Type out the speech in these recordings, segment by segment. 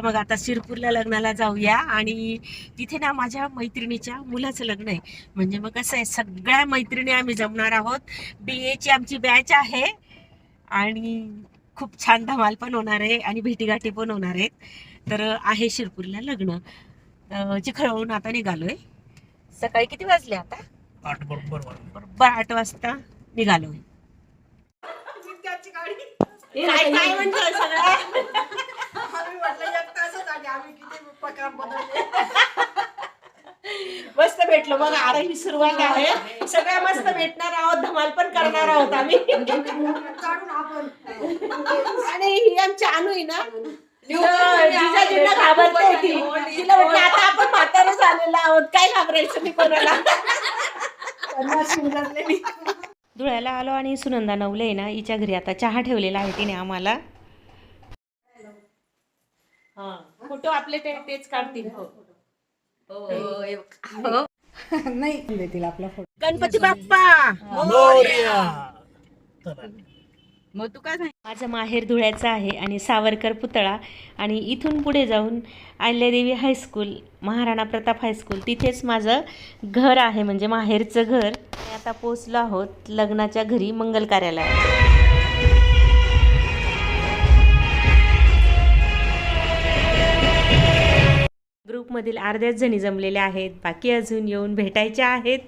चला मग आता शिरपूरला लग्नाला जाऊया. आणि तिथे ना माझ्या मैत्रिणीच्या मुलाचं लग्न आहे. म्हणजे मग कसं आहे सगळ्या मैत्रिणी आम्ही जमणार आहोत. बी एची आमची बॅच आहे. आणि खूप छान धमाल पण होणार आहे आणि भेटीगाठी पण होणार आहेत. तर आहे शिरपूरला लग्न. अं, चिखलवरून आता निघालोय. सकाळी किती वाजले आता? आठ बरोबर. बरोबर आठ वाजता निघालोय. काय काय म्हणतोय सगळं मस्त भेटलो बघा आता ही सुरुवात आहे. सगळ्या मस्त भेटणार आहोत धमाल पण करणार आहोत आम्ही. आणि ही आमची आहे ना? जिजाजींना घाबरते ती. तिला म्हटलं आता आपण म्हातारे झालेलो आहोत. काय घाबरायचं मी कोणाला? धुळ्याला आलो आणि सुनंदा नवले आहे ना हिच्या घरी आता चहा ठेवलेला आहे तिने आम्हाला. हा. फोटो आपले ते तेच काढतील हो. गणपती बाप्पा! मोरया. चला. माझं माहेर धुळ्याचं आहे आणि सावरकर पुतळा आणि इथून पुढे जाऊन Ahilyadevi high school Maharana Pratap high school तिथेच माझं घर आहे म्हणजे माहेरचं घर. आता पोचलो आहोत लग्नाच्या घरी मंगल कार्यालयात. ग्रुपमधील अर्ध्याच जणी जमलेल्या आहेत. बाकी अजून येऊन भेटायच्या आहेत.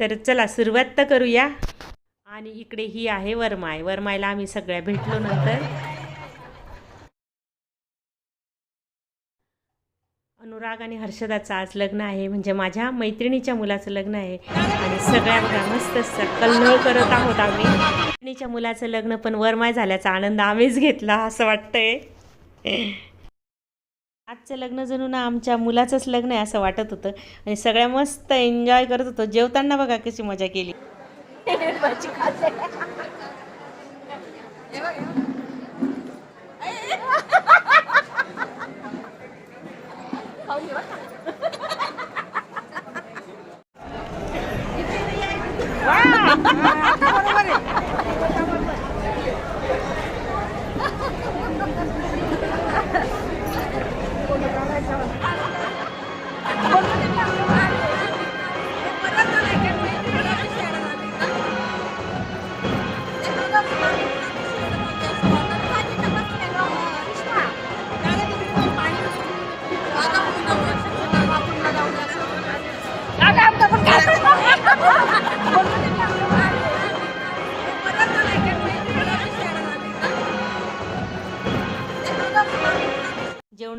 तर चला सुरुवात तर करूया. आणि इकडे ही आहे वरमाय. वरमायला आम्ही सगळ्या भेटलो नंतर. अनुराग आणि हर्षदाचं आज लग्न आहे. म्हणजे माझ्या मैत्रिणीच्या मुलाचं लग्न आहे. आणि सगळ्या बघा मस्त कल्लोळ करत आहोत आम्ही. मैत्रिणीच्या मुलाचं लग्न पण वरमाय झाल्याचा आनंद आम्हीच घेतला असं वाटतंय. आजचं लग्न जणू ना आमच्या मुलाचंच लग्न आहे असं वाटत होतं. आणि सगळ्या मस्त एन्जॉय करत होतो. जेवताना बघा कशी मजा केली.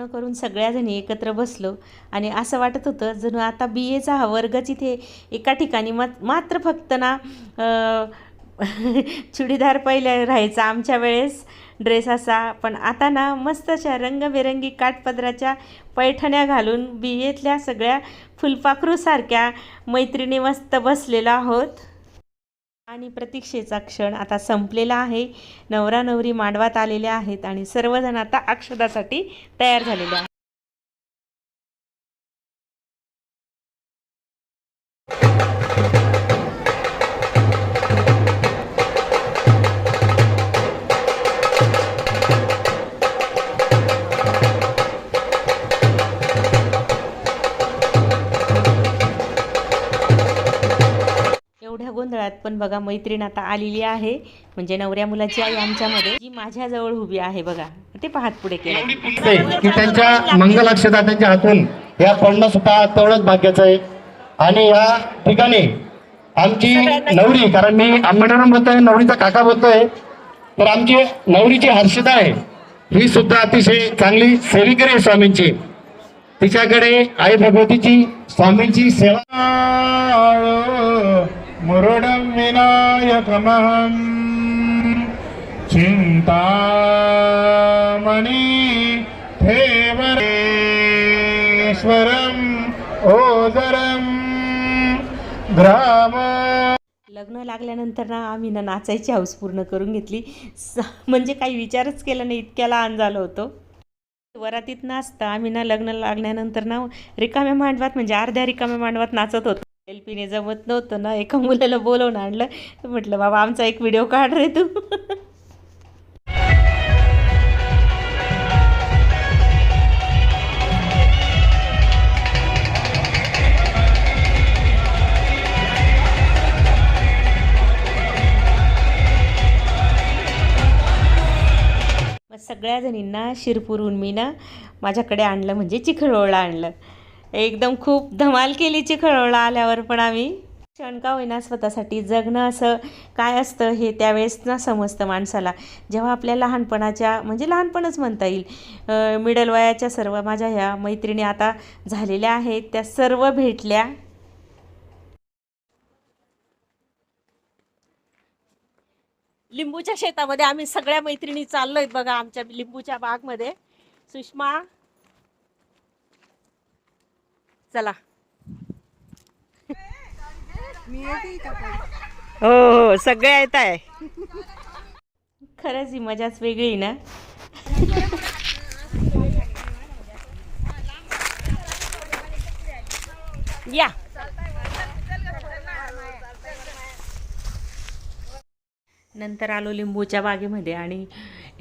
जेवण करून सगळ्याजणी एकत्र बसलो. आणि असं वाटत होतं जणू आता बी एचा हा वर्गच इथे एका ठिकाणी मत मात्र फक्त ना चुडीदार पहिले राहायचा आमच्या वेळेस ड्रेस असा. पण आता ना मस्त अशा रंगबेरंगी काठपदराच्या पैठण्या घालून बी एतल्या सगळ्या फुलपाखरूसारख्या मैत्रिणी मस्त बसलेलो आहोत. आणि प्रतीक्षेचा क्षण आता संपलेला आहे. नवरा नवरी मांडवात आलेल्या आहेत आणि सर्वजण आता अक्षदासाठी तयार झालेले आहेत. पण बघा मैत्रीण आता आलेली आहे. म्हणजे नवऱ्या मुलाची आई आमच्यामध्ये. जी माझ्याजवळ उभी आहे बघा. ते पाहत पुढे केलं. की त्यांच्या मंगल अक्षता त्यांच्या हातून या पडणं सुद्धा तेवढंच भाग्याचं आहे. आणि या ठिकाणी आमची नवरी कारण मी आंबेडकरांना बोलतोय नवरीचा काका बोलतोय. तर आमची नवरीची हर्षदा आहे. ही सुद्धा अतिशय चांगली सेविकरी आहे स्वामींची. तिच्याकडे आई भगवतीची स्वामींची सेवा. मुरुडं विनायकमहं चिन्तामणि ठेवरेश्वरम ओजरम। ग्राम लग्न लागल्यानंतर ना आम्ही ना नाचायची हाऊस पूर्ण करून घेतली. स म्हणजे काही विचारच केला नाही इतक्या लहान झालो होतो. वरातीत नाचता आम्ही ना लग्न लागल्यानंतर ना रिकाम्या मांडवात म्हणजे अर्ध्या रिकाम्या मांडवात नाचत होतो. एल पीने जमत नव्हतं ना एका मुलाला बोलवून आणलं. म्हटलं बाबा आमचा एक व्हिडिओ काढ रे तू. सगळ्या जणींना शिरपूरहून मी ना माझ्याकडे आणलं म्हणजे चिखळवळला आणलं. एकदम खूप धमाल केली खळवळा आल्यावर पण आम्ही क्षण का होईना स्वतःसाठी जगणं असं काय असतं हे त्यावेळेस ना समजतं माणसाला. जेव्हा आपल्या लहानपणाच्या म्हणजे लहानपणच म्हणता येईल मिडल वयाच्या सर्व माझ्या ह्या मैत्रिणी आता झालेल्या आहेत त्या सर्व भेटल्या. लिंबूच्या शेतामध्ये आम्ही सगळ्या मैत्रिणी चाललो आहे बघा आमच्या लिंबूच्या बागमध्ये. सुषमा चला. हो हो सगळे येत आहे. खरंच ही मजाच वेगळी ना. या. नंतर आलो लिंबूच्या बागेमध्ये आणि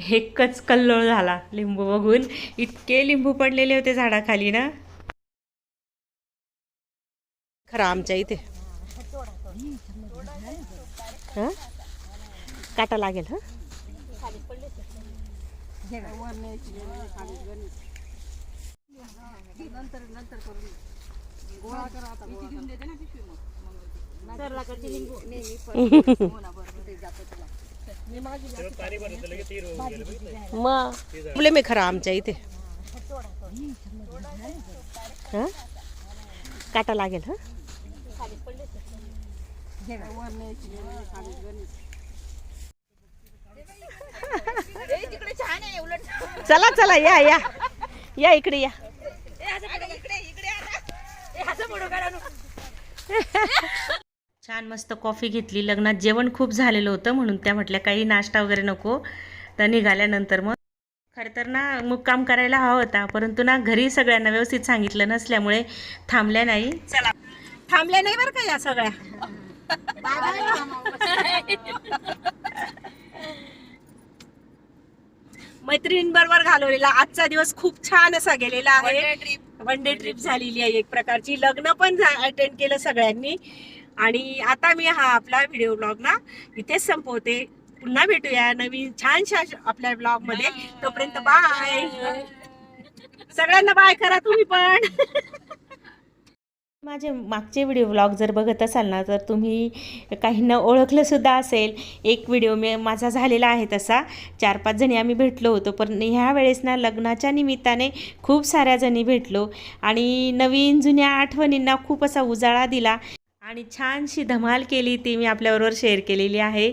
हेकच कल्लोळ झाला. लिंबू बघून. इतके लिंबू पडलेले होते झाडाखाली ना. इथे हं? काटा लागेल हा मग प्रॉब्लेम आहे खरं हं? काटा लागेल हा चला चला या या. या इकडे या. छान मस्त कॉफी घेतली. लग्नात जेवण खूप झालेलं होतं म्हणून त्या म्हटल्या काही नाश्ता वगैरे नको. तर निघाल्यानंतर मग खरं तर ना मुक्काम करायला हवा होता परंतु ना घरी सगळ्यांना व्यवस्थित सांगितलं नसल्यामुळे थांबल्या नाही. चला. थांबल्या नाही बरं का या सगळ्या? मैत्रिणींबरोबर घालवलेला. आजचा दिवस खूप छान असा गेलेला आहे. वन डे ट्रिप झालेली आहे एक प्रकारची. लग्न पण अटेंड केलं सगळ्यांनी. आणि आता मी हा आपला व्हिडिओ ब्लॉग ना इथेच संपवते. पुन्हा भेटूया नवीन छानशा आपल्या ब्लॉगमध्ये. तोपर्यंत बाय सगळ्यांना बाय करा तुम्ही पण. माझे मागचे व्हिडिओ व्लॉग जर बघत असाल ना तर तुम्ही काहींना ओळखलंसुद्धा असेल. एक व्हिडिओ मी माझा झालेला आहे तसा. चार पाच जणी आम्ही भेटलो होतो पण ह्या वेळेस ना लग्नाच्या निमित्ताने खूप साऱ्या जणी भेटलो. आणि नवीन जुन्या आठवणींना खूप असा उजाळा दिला. आणि छानशी धमाल केली ती मी आपल्याबरोबर शेअर केलेली आहे.